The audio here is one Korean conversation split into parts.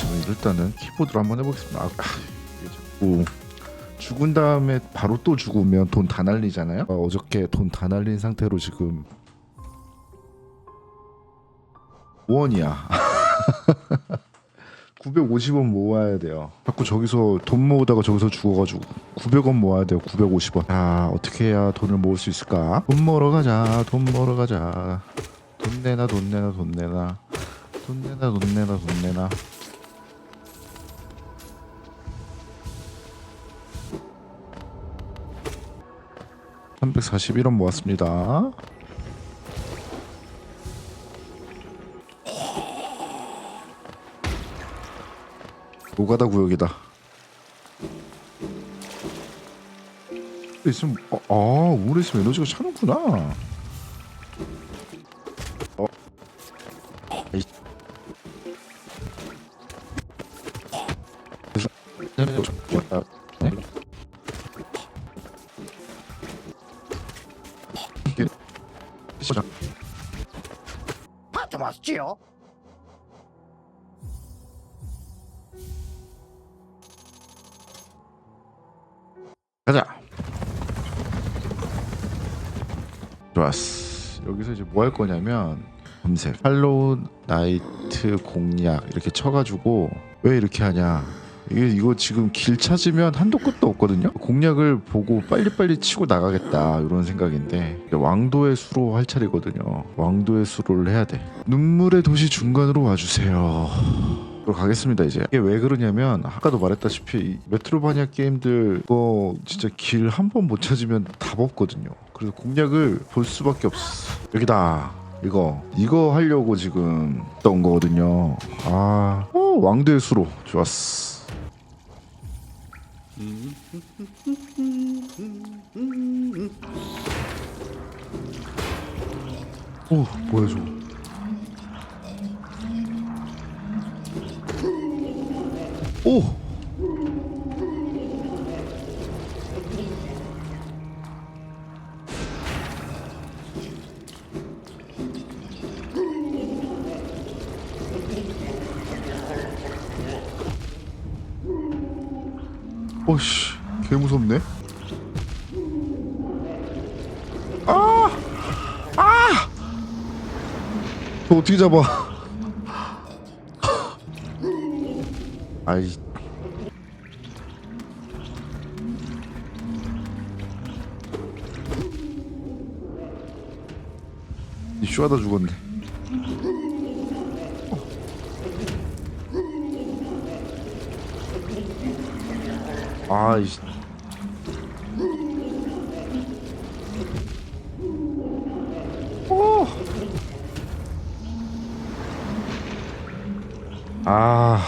지금 일단은 키보드로 한번 해보겠습니다. 아, 아, 이게 자꾸 죽은 다음에 바로 또 죽으면 돈 다 날리잖아요. 어, 어저께 돈 다 날린 상태로 지금 5원이야. 950원 모아야 돼요. 자꾸 저기서 돈 모으다가 저기서 죽어가지고 900원 모아야 돼요. 950원. 아 어떻게 해야 돈을 모을 수 있을까? 돈 벌어 가자. 돈 벌어 가자. 돈 내놔 돈 내놔 돈 내놔 돈 내놔 돈 내놔 돈 내놔. (341원) 모았습니다. 노가다 구역이다. 있으면 어, 아 우물에 있으면 에너지가 차는구나 맞지요? 가자. 좋았어. 여기서 이제 뭐 할 거냐면 검색 팔로우 나이트 공략 이렇게 쳐가지고 왜 이렇게 하냐. 이게 이거 지금 길 찾으면 한도 끝도 없거든요. 공략을 보고 빨리빨리 치고 나가겠다 이런 생각인데 왕도의 수로 할 차례거든요. 왕도의 수로를 해야 돼. 눈물의 도시 중간으로 와주세요. 가겠습니다 이제 이게 왜 그러냐면 아까도 말했다시피 이 메트로바니아 게임들 이거 진짜 길 한 번 못 찾으면 답 없거든요 그래서 공략을 볼 수밖에 없어 여기다 이거 이거 하려고 지금 했던 거거든요 아 어, 왕도의 수로 좋았어 오 뭐야 저거 오! 오씨, 개 무섭네. 아! 아! 저 어떻게 잡아? 아이 이 쇼하다 죽었네 아이 오. 아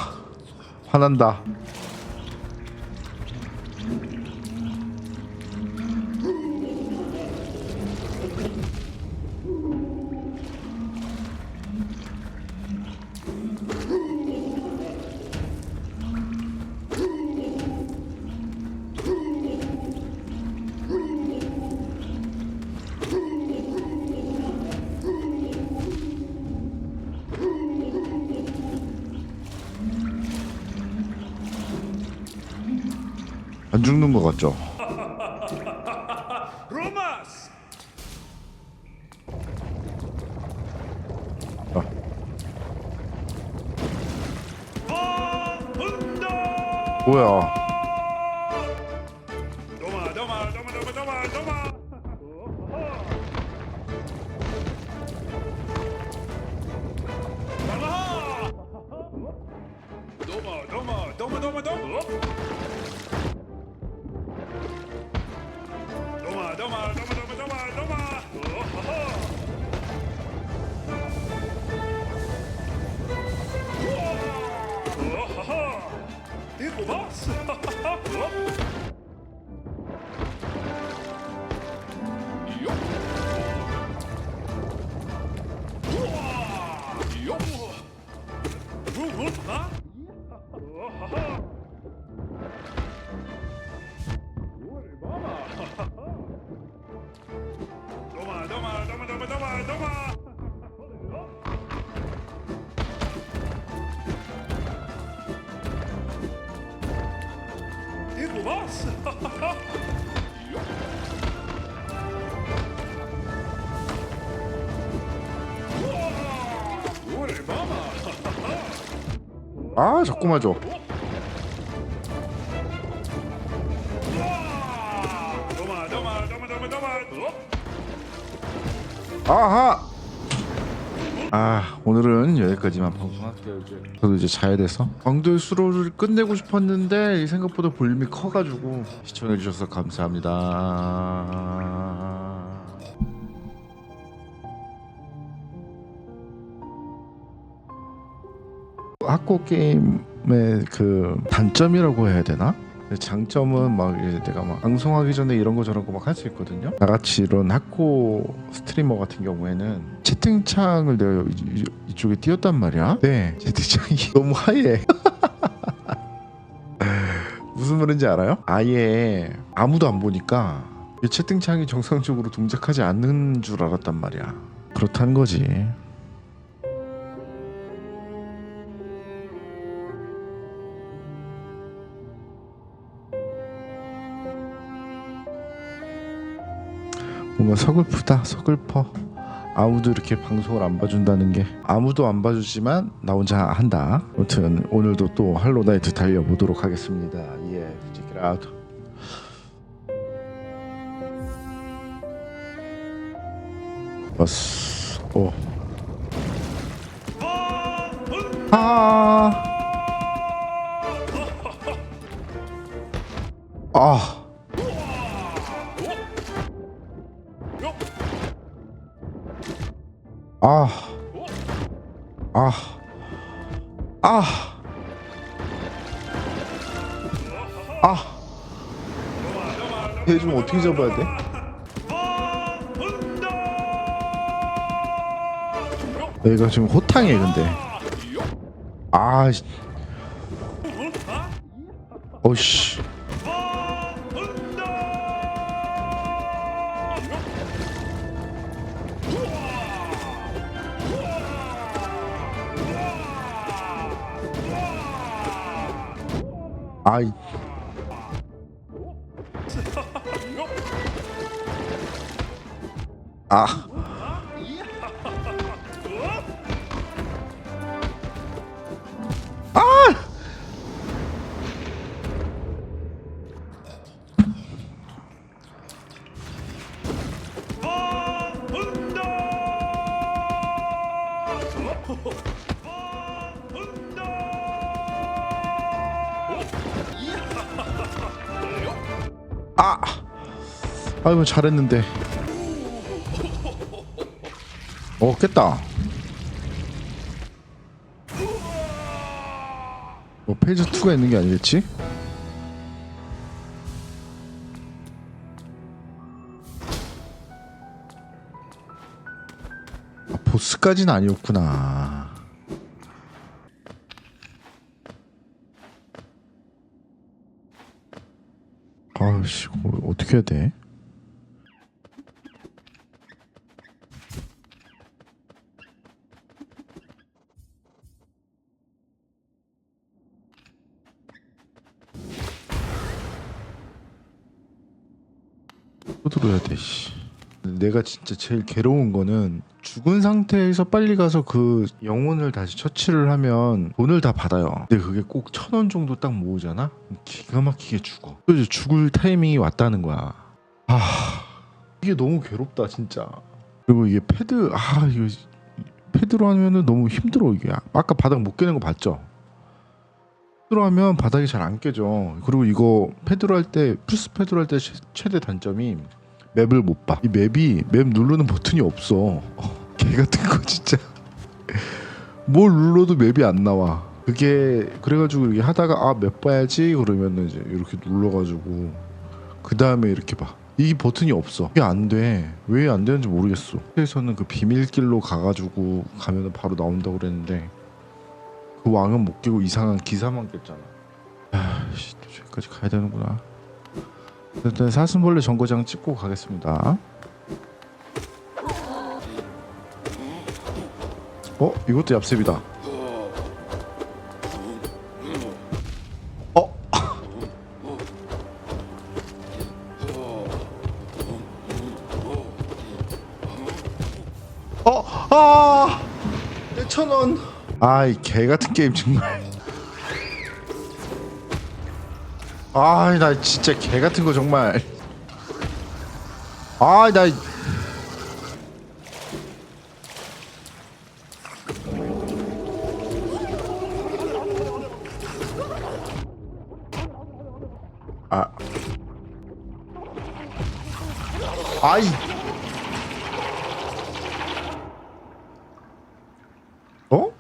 화난다 안 죽는 것 같죠? 아, 아분다 뭐야 ฮะ 아 자꾸 맞아? 아하! 아 오늘은 여기까지만 방송할게요 저도 이제 자야 돼서. 광도의 수로를 끝내고 싶었는데 이 생각보다 볼륨이 커가지고 시청해주셔서 감사합니다 학고 게임의 그 단점이라고 해야 되나? 장점은 막 내가 막 방송하기 전에 이런 거 저런 거 막 할 수 있거든요. 나같이 이런 학고 스트리머 같은 경우에는 채팅창을 내가 이- 이- 이쪽에 띄웠단 말이야. 네, 채팅창이 너무 하얘. 무슨 말인지 알아요? 아예 아무도 안 보니까 이 채팅창이 정상적으로 동작하지 않는 줄 알았단 말이야. 그렇다는 거지. 뭔가 서글프다 서글퍼. 아무도 이렇게 방송을 안 봐준다는 게 아무도 안 봐주지만 나 혼자 한다. 아무튼 오늘도 또 할로나이트 달려보도록 하겠습니다. 예 check it out. 버스. 오. 아. 아. 아. 아. 아. 아. 얘좀 어떻게 잡아야 돼? 얘가 지금 호탕해 근데. 아. 씨. 어씨. 아이. 아. 아이고 잘했는데. 어 깼다. 뭐 페이지 2가 있는 게 아니겠지? 아, 보스까지는 아니었구나. 아씨, 어떻게 해야 돼? 들어야 돼. 씨. 내가 진짜 제일 괴로운 거는 죽은 상태에서 빨리 가서 그 영혼을 다시 처치를 하면 돈을 다 받아요. 근데 그게 꼭 천 원 정도 딱 모으잖아. 기가 막히게 죽어. 또 이제 죽을 타이밍이 왔다는 거야. 아 이게 너무 괴롭다 진짜. 그리고 이게 패드 아 이거 패드로 하면은 너무 힘들어 이게. 아까 바닥 못 깨는 거 봤죠? 패드로 하면 바닥이 잘 안 깨져. 그리고 이거 패드로 할 때 플스 패드로 할 때 최대 단점이 맵을 못 봐. 이 맵이 맵 누르는 버튼이 없어. 어, 개 같은 거 진짜. 뭘 눌러도 맵이 안 나와. 그게 그래가지고 이렇게 하다가 아 맵 봐야지 그러면은 이제 이렇게 눌러가지고 그 다음에 이렇게 봐. 이 버튼이 없어. 이게 안 돼. 왜 안 되는지 모르겠어. 에서는 그 비밀길로 가가지고 가면은 바로 나온다고 그랬는데 그 왕은 못 깨고 이상한 기사만 깼잖아. 아씨 또 저기까지 가야 되는구나. 일단 사슴벌레 정거장 찍고 가겠습니다. 어? 이것도 얍셉이다. 어? 어? 아! 1,000원. 아이 개 같은 게임 정말. 아이 나 진짜 개 같은 거 정말. 아이 나. 아. 아이. 어?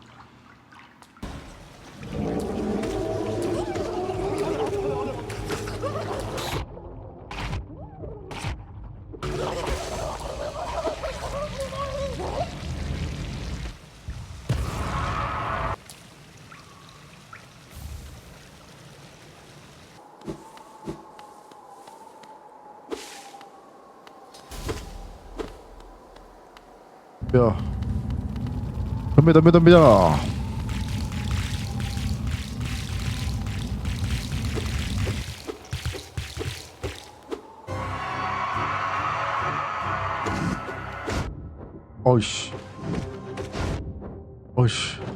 야. 덤벼 덤벼 덤벼. 어이씨. 어이씨.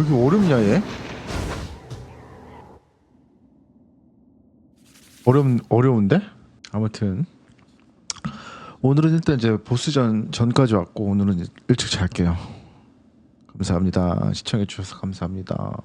왜 이렇게 어렵냐 얘? 어렵 어려운데? 아무튼 오늘은 일단 이제 보스전 전까지 왔고 오늘은 일찍 잘게요. 감사합니다. 시청해 주셔서 감사합니다.